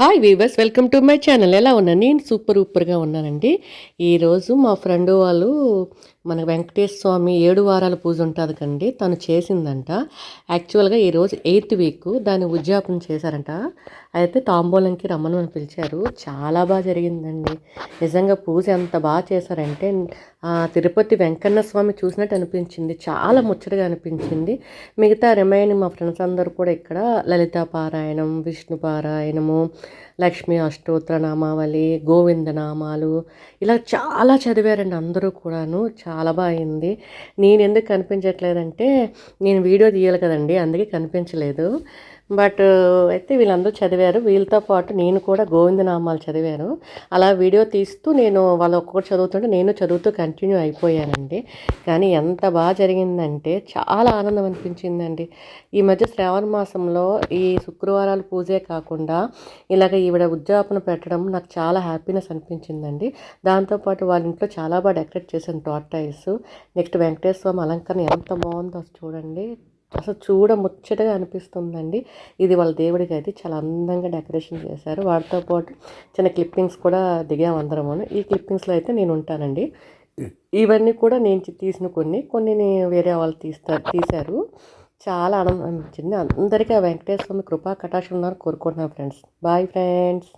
Hi viewers welcome to my channel ఎలా ఉన్నా? నేను సూపర్ సూపర్గా ఉన్నానండి. ఈరోజు మా ఫ్రెండ్ వాళ్ళు మన వెంకటేశ్వర స్వామి ఏడు వారాల పూజ ఉంటుంది కండి. తను చేసిందంట. యాక్చువల్గా ఈరోజు ఎయిత్ వీక్ దాన్ని ఉద్యాపన చేశారంట. అయితే తాంబూలంకి రమ్మని పిలిచారు. చాలా బాగా జరిగిందండి. నిజంగా పూజ ఎంత బాగా చేశారంటే తిరుపతి వెంకన్న స్వామి చూసినట్టు అనిపించింది. చాలా ముచ్చటగా అనిపించింది. మిగతా రిమైన్ మా ఫ్రెండ్స్ అందరూ కూడా ఇక్కడ లలిత పారాయణం విష్ణు పారాయణము లక్ష్మీ అష్టోత్తర నామావళి గోవింద నామాలు ఇలా చాలా చదివారండి అందరూ కూడాను. చాలా బాగా అయింది నేను ఎందుకు కనిపించట్లేదంటే నేను వీడియో తీయాలి కదండి అందుకే కనిపించలేదు. బట్ అయితే వీళ్ళందరూ చదివారు. వీళ్ళతో పాటు నేను కూడా గోవిందనామాలు చదివాను. అలా వీడియో తీస్తూ నేను వాళ్ళు ఒక్కొక్కటి చదువుతుంటే నేను చదువుతూ కంటిన్యూ అయిపోయానండి. కానీ ఎంత బాగా జరిగిందంటే చాలా ఆనందం అనిపించిందండి. ఈ మధ్య శ్రావణ మాసంలో ఈ శుక్రవారాలు పూజే కాకుండా ఇలాగ ఈవిడ ఉద్యాపన పెట్టడం నాకు చాలా హ్యాపీనెస్ అనిపించిందండి. దాంతోపాటు వాళ్ళ ఇంట్లో చాలా బాగా డెకరేట్ చేశాను టార్టైస్ నెక్స్ట్ వెంకటేశ్వర స్వామి అలంకరణ ఎంత బాగుందో చూడండి. అసలు చూడ ముచ్చటగా అనిపిస్తుందండి. ఇది వాళ్ళ దేవుడికి అయితే చాలా అందంగా డెకరేషన్ చేశారు. వాటితో పాటు చిన్న క్లిప్పింగ్స్ కూడా దిగాం అందరము. ఈ క్లిప్పింగ్స్లో అయితే నేను ఉంటానండి. ఇవన్నీ కూడా నేను తీసిన కొన్ని కొన్ని వేరే వాళ్ళు తీస్తారు తీశారు. చాలా ఆనందం అనిపించింది. అందరికీ ఆ వెంకటేశ్వర స్వామి కృపా కటాక్షం ఉన్నారు కోరుకుంటున్నాను ఫ్రెండ్స్. Bye friends.